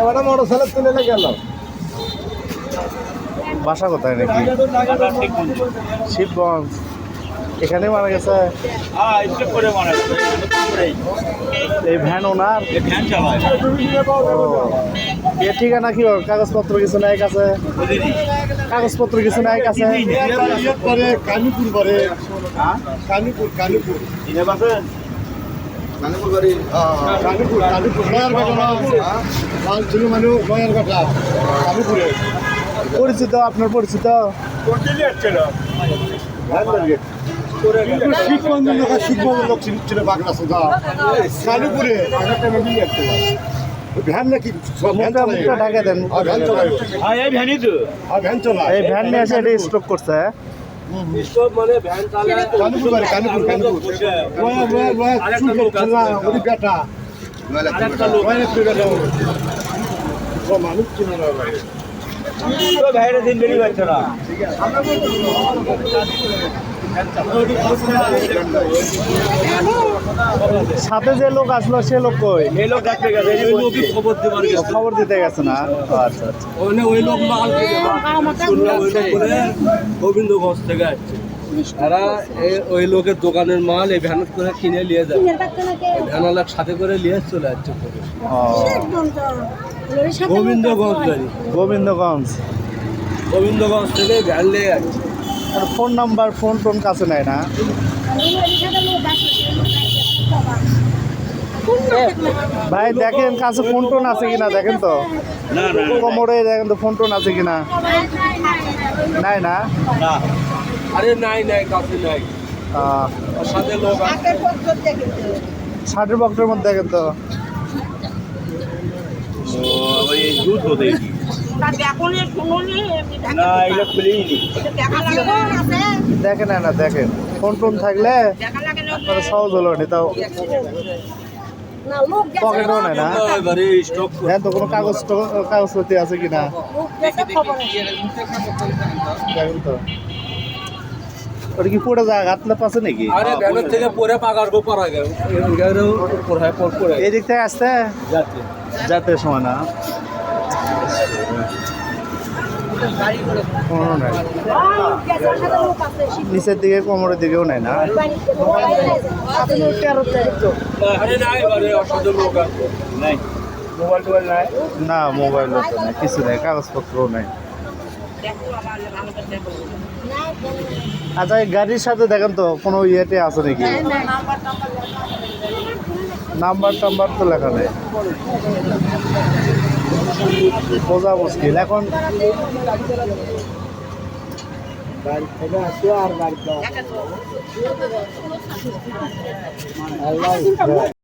এবারে motor cycle তুলে গেল। বাসা কোথায় নাকি? শিবগঞ্জ। এখানে মারা গেছে। এই ভ্যান ওনার? এর ঠিকানা কি কাগজপত্র কিছু নাই কাছে কাগজপত্র কিছু নাই কাছে পরে কানুপুর পরে কানুপুর কানুপুর। কানুপুর বাড়ি কানুপুর কানুপুর। নয়ার ঘটনা মানুষ নয়ার ঘটা কানুপুরে। পরিচিত আপনার পরিচিত? শিখবন্ধু লোক শিখবন্ধু লোক ছিল- বাংলা সোজা কানুপুরে ভ্যান নাকি ভ্যান মুখটা ঢাকে দেন ভ্যান চলায় ভ্যান এই ভ্যান চুল বেটা ও মানুষ ছিল না ভাই সাথে যে লোক আসলো সে লোক কই? ও, খবর খবর দিতে গেছে না? আচ্ছা আচ্ছা। গোবিন্দগঞ্জ থেকে আসছে। তারা এই- ওই লোকের দোকানের মাল এই ভ্যানত করে কিনে নিয়ে যায়। ভ্যানালার সাথে করে নিয়ে চলে যাচ্ছে। ও, গোবিন্দগঞ্জ গোবিন্দগঞ্জ। গোবিন্দগঞ্জ থেকে ভ্যান নিয়ে যাচ্ছে আর ফোন নাম্বার ফোন টোন কাছে নেয় না। ভাই দেখেন কাছে ফোন টোন আছে কিনা দেখেন তো। কোমরে দেখেন তো ফোন টোন আছে কিনা। নাই না? আরে নাই নাই কাছে নাই। ষাটের বক্সের মধ্যে দেখেন তো। দেখেন না না দেখেন ফোন টোন থাকলে সহজ হলো নি তাও পকেটও নেয় না এবারে স্টক করে দেখেন তো কোনো কাগজ টো- কাগজপত্র আছে কিনা দেখেন তো ওটা কি পড়ে যায় গাতলে পাশে নাকি আরে থেকে গো গেল এই দিক থেকে আসতে যাতে সময় না কোনো নাই নিচের দিকে কোমরের দিকেও নাই না না মোবাইল নাই কিছু নাই কাগজপত্রও নাই আচ্ছা গাড়ির সাথে দেখেন তো কোনো ইয়েতে আছে নাকি নাম্বার টাম্বার তো লেখা নেই বোঝা মুশকিল এখন বাড়ি থেকে আসো আর বাড়িতে